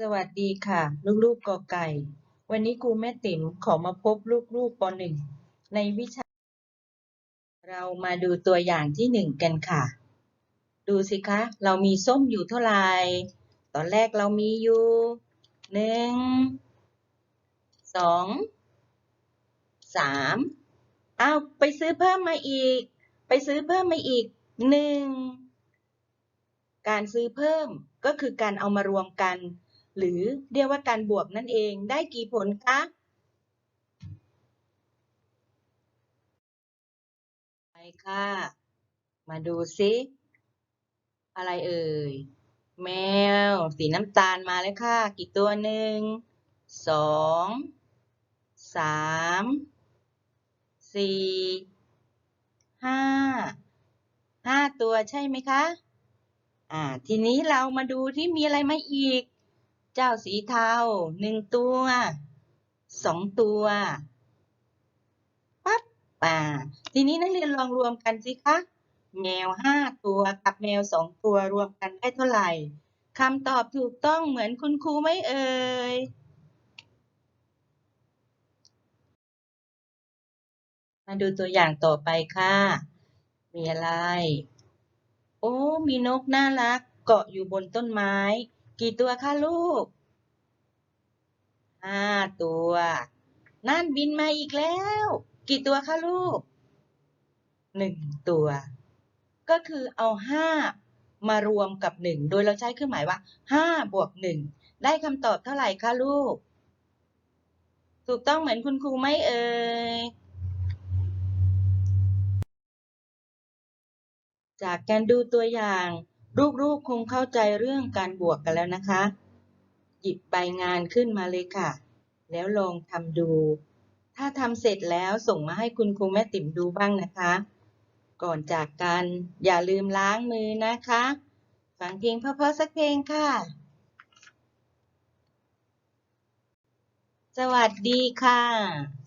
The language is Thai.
สวัสดีค่ะ ลูกๆกอไก่ วันนี้ครูแม่ติ๋มขอมาพบลูกๆปหนึ่งในวิชา เรามาดูตัวอย่างที่หนึ่งกันค่ะ ดูสิคะ เรามีส้มอยู่เท่าไหร่ตอนแรกเรามีอยู่หนึ่งสองสามเอาไปซื้อเพิ่มมาอีก ไปซื้อเพิ่มมาอีกหนึ่งการซื้อเพิ่มก็คือการเอามารวมกัน หรือเรียกว่าการบวกนั่นเองได้กี่ผลคะไปค่ะ มาดูซิ อะไรเอ่ย แมว สีน้ำตาลมาแล้วค่ะ กี่ตัวหนึ่งสองสามสี่ห้าห้าตัวใช่ไหมคะ อ่า ทีนี้เรามาดูที่มีอะไรมาอีก เจ้าสีเทาหนึ่งตัวสองตัวปั๊บอ่า ทีนี้นักเรียนลองรวมกันสิคะ แมวห้าตัวกับแมวสองตัวรวมกันได้เท่าไหร่คำตอบถูกต้องเหมือนคุณครูไหมเอ่ยมาดูตัวอย่างต่อไปค่ะ มีอะไร โอ้ มีนกน่ารัก เกาะอยู่บนต้นไม้ กี่ตัวคะลูกห้าตัว นั่นบินมาอีกแล้ว กี่ตัวคะลูกหนึ่งตัว ก็คือเอาห้ามารวมกับหนึ่งโดยเราใช้เครื่องหมายว่าห้าบวกหนึ่งได้คำตอบเท่าไหร่คะลูก ถูกต้องเหมือนคุณครูไหมเอ่ยจากการดูตัวอย่าง ลูกๆคงเข้าใจเรื่องการบวกกันแล้วนะคะ หยิบใบงานขึ้นมาเลยค่ะ แล้วลองทำดู ถ้าทำเสร็จแล้วส่งมาให้คุณครูแม่ติ๋มดูบ้างนะคะ ก่อนจากกันอย่าลืมล้างมือนะคะ ฟังเพลงเพราะๆสักเพลงค่ะ สวัสดีค่ะ